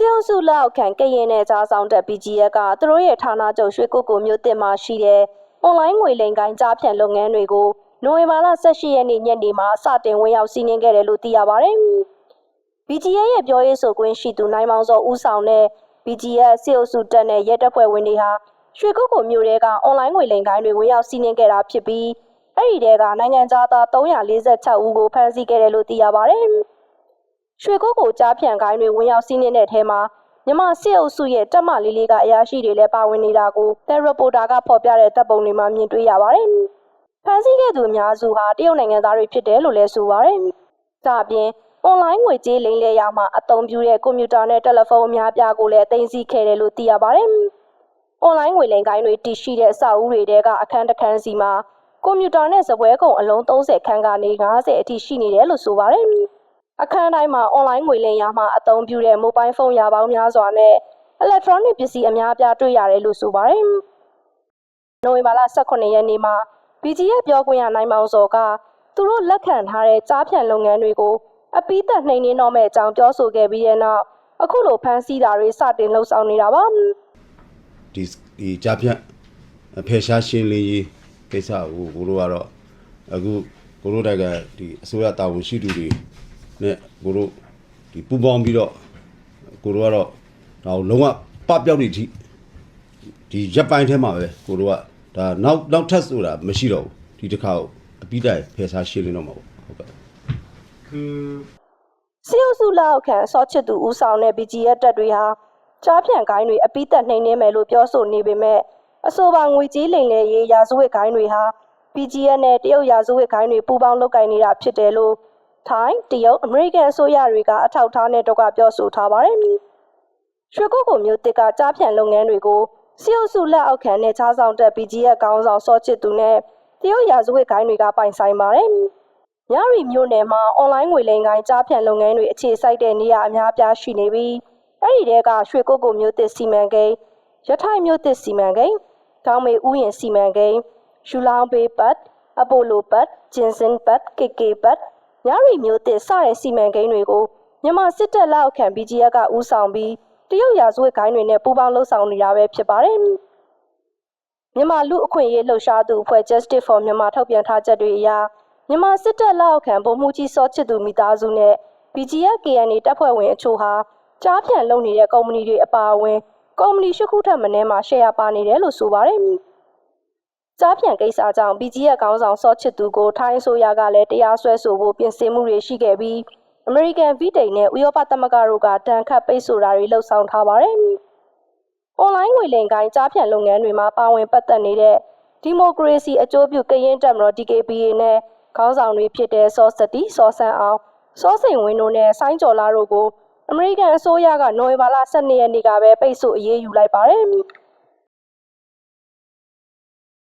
စီအုပ်စုလက်အောက်ခံကရင်နယ်ကြားဆောင်တက် BGF ကသူတို့ရဲ့ဌာနချုပ်ရွှေကုတ်ကိုမြို့တင်မှာရှိတဲ့အွန်လိုင်းငွေလိမ်ကိုင်းကြားဖြန့်လုပ်ငန်းတွေကိုနိုဝင်ဘာလ18ရက်နေ့ညနေမှာစတင်ဝင်ရောက်စီးနင်းခဲ့တယ်လို့သိရပါတယ်။ BGF ရဲ့ပြောရေးဆိုခွင့်ရှိသူနိုင်မောင်စောဦးဆောင်တဲ့ BGF စီအုပ်စုတက်တဲ့ရဲတပ်ဖွဲ့ဝင်တွေဟာရွှေကုတ်ကိုမြို့တဲကအွန်လိုင်းငွေလိမ်ကိုင်းတွေဝင်ရောက်စီးနင်းခဲ့တာဖြစ်ပြီးအဲ့ဒီတဲကနိုင်ငံသား346ဦးကိုဖမ်းဆီးခဲ့တယ်လို့သိရပါတယ်။ ရွှေကုတ်ကိုကြားဖြန့်ကိုင်းတွေဝင်ရောက်စီးနင်းတဲ့ထဲမှာမြန်မာစစ်အုပ်စုရဲ့တပ်မလေးလေးကအရာရှိတွေလည်းပါဝင်နေတာကိုတယ်ရီပိုတာကဖော်ပြတဲ့တပ်ပုံတွေမှာမြင်တွေ့ရပါတယ်။ဖမ်းဆီးခဲ့သူအများစုဟာတရုတ်နိုင်ငံသားတွေဖြစ်တယ်လို့လည်းဆိုပါတယ်။ဒါအပြင်အွန်လိုင်းငွေကြေးလိမ်လည်ရမှာအသုံးပြုတဲ့ကွန်ပျူတာနဲ့တယ်လီဖုန်းအများပြားကိုလည်းတင်စီခဲ့တယ်လို့သိရပါတယ်။အွန်လိုင်းငွေလိမ်ကိုင်းတွေတည်ရှိတဲ့အဆောက်အဦတွေတဲကအခန်းတစ်ခန်းစီမှာကွန်ပျူတာနဲ့စပွဲကုံအလုံး30ခန်းကနေ90အထိရှိနေတယ်လို့ဆိုပါတယ်။ အခန်းတိုင်းမှာအွန်လိုင်းငွေလိမ်ရမှာအသုံးပြုတဲ့မိုဘိုင်းဖုန်းရာပေါင်းများစွာနဲ့ electronic ပစ္စည်းအများအပြားတွေ့ရတယ်လို့ဆိုပါတယ်။နိုဝင်ဘာလ18ရက်နေ့မှာ BGF ပြောခွင့်ရနိုင်မောင်စောကသူတို့လက်ခံထားတဲ့ကြားဖြန့်လုပ်ငန်းတွေကိုအပိသက်နှိမ်နှင်းတော့မဲ့အကြောင်းပြောဆိုခဲ့ပြီးတဲ့နောက်အခုလိုဖမ်းဆီးတာတွေစတင်လှုပ်ဆောင်နေတာပါ။ဒီဒီကြားဖြတ်ဖယ်ရှားရှင်းလင်းရေးကိစ္စကိုကိုတို့ကတော့အခုကိုတို့တိုက်ကဒီအစိုးရတာဝန်ရှိသူတွေ နဲ့ကိုတို့ဒီပူးပေါင်းပြီးတော့ကိုတို့ကတော့ဒါကိုလုံးဝပပျောက်နေထိဒီရက်ပိုင်းထဲမှာပဲကိုတို့ကဒါနောက်နောက်ထပ်ဆိုတာမရှိတော့ဘူးဒီတစ်ခါကိုအပိတိုင်ဖယ်ရှားရှင်းလင်းတော့မှာပေါ့ဟုတ်ကဲ့คือစီအုပ်စုလက်အောက်ခံစောချစ်သူဦးဆောင်တဲ့ BGF တပ်တွေဟာကြားဖြန့်ကိုင်းတွေအပိသက်နှိမ်နှင်းမယ်လို့ပြောဆိုနေပေမဲ့အဆိုပါငွေကြေးလိမ်လည်ရေးရာဇဝတ်ကိုင်းတွေဟာ BGF နဲ့တရုတ်ရာဇဝတ်ကိုင်းတွေပူးပေါင်းလုပ်ကိုင်နေတာဖြစ်တယ်လို့ ထိုင်းတရုတ်အမေရိကန်အစိုးရတွေကအထောက်အထားနဲ့တော့ကပြောဆိုထားပါတယ်။ရွှေကုတ်ကိုမျိုးတစ်ကကြားဖြန့်လုပ်ငန်းတွေကိုစီအုပ်စုလက်အောက်ခံနဲ့ခြားဆောင်တဲ့ BGF ကောင်းဆောင်စောချစ်သူနဲ့တရုတ်ရာဇဝတ်ကိုင်းတွေကပိုင်ဆိုင်ပါတယ်။ရရီမြို့နယ်မှာအွန်လိုင်းငွေလိမ်ကိုင်းကြားဖြန့်လုပ်ငန်းတွေအခြေစိုက်တဲ့နေရာအများပြားရှိနေပြီးအဲ့ဒီတဲကရွှေကုတ်ကိုမြို့သစ်စီမံကိန်းရထိုင်မြို့သစ်စီမံကိန်းကောင်းမေဥယျာဉ်စီမံကိန်းယူလောင်ဘေးပတ်အပိုလိုပတ်ဂျင်စင်ပတ်ကေကေပတ် ရရီမြို့သစ်စတဲ့စီမံကိန်းတွေကိုမြန်မာစစ်တပ်လက်အောက်ခံ BGF ကဦးဆောင်ပြီးတရုတ်ရာဇဝတ်ကိုင်းတွေနဲ့ပူးပေါင်းလှုပ်ဆောင်နေတာပဲဖြစ်ပါတယ်မြန်မာလူအခွင့်အရေးလှုပ်ရှားသူအဖွဲ့ Justice for Myanmar ထုတ်ပြန်ထားချက်တွေအရမြန်မာစစ်တပ်လက်အောက်ခံဗိုလ်မှူးကြီးစောချစ်သူမိသားစုနဲ့ BGF KNA တပ်ဖွဲ့ဝင်အချို့ဟာကြားဖြန့်လုပ်နေတဲ့ကုမ္ပဏီတွေအပါအဝင်ကုမ္ပဏီရှစ်ခုထက်မနည်းမှာရှယ်ယာပါနေတယ်လို့ဆိုပါတယ်။ ကြားဖြန့်ကိစ္စကြောင့် BGF ကောင်းဆောင်စောချစ်သူကိုထိုင်းအစိုးရကလည်းတရားစွဲဆိုဖို့ပြင်ဆင်မှုတွေရှိခဲ့ပြီးအမေရိကန်ဗီတိန်နဲ့ဥရောပသမဂ္ဂတို့ကတန်ခတ်ပိတ်ဆိုတာတွေလှုပ်ဆောင်ထားပါတယ်။ online ငွေလိမ်ကိုင်းကြားဖြန့်လုပ်ငန်းတွေမှာပါဝင်ပတ်သက်နေတဲ့ဒီမိုကရေစီအကျိုးပြုကရင်တပ်မတော် DKBA နဲ့ခေါင်းဆောင်တွေဖြစ်တဲ့စောစတီစောဆန်းအောင်စောစိန်ဝင်းတို့နဲ့ဆိုင်းကျော်လာတို့ကိုအမေရိကန်အစိုးရကနိုဝင်ဘာလ12ရက်နေ့ကပဲပိတ်ဆို့အရေးယူလိုက်ပါတယ်။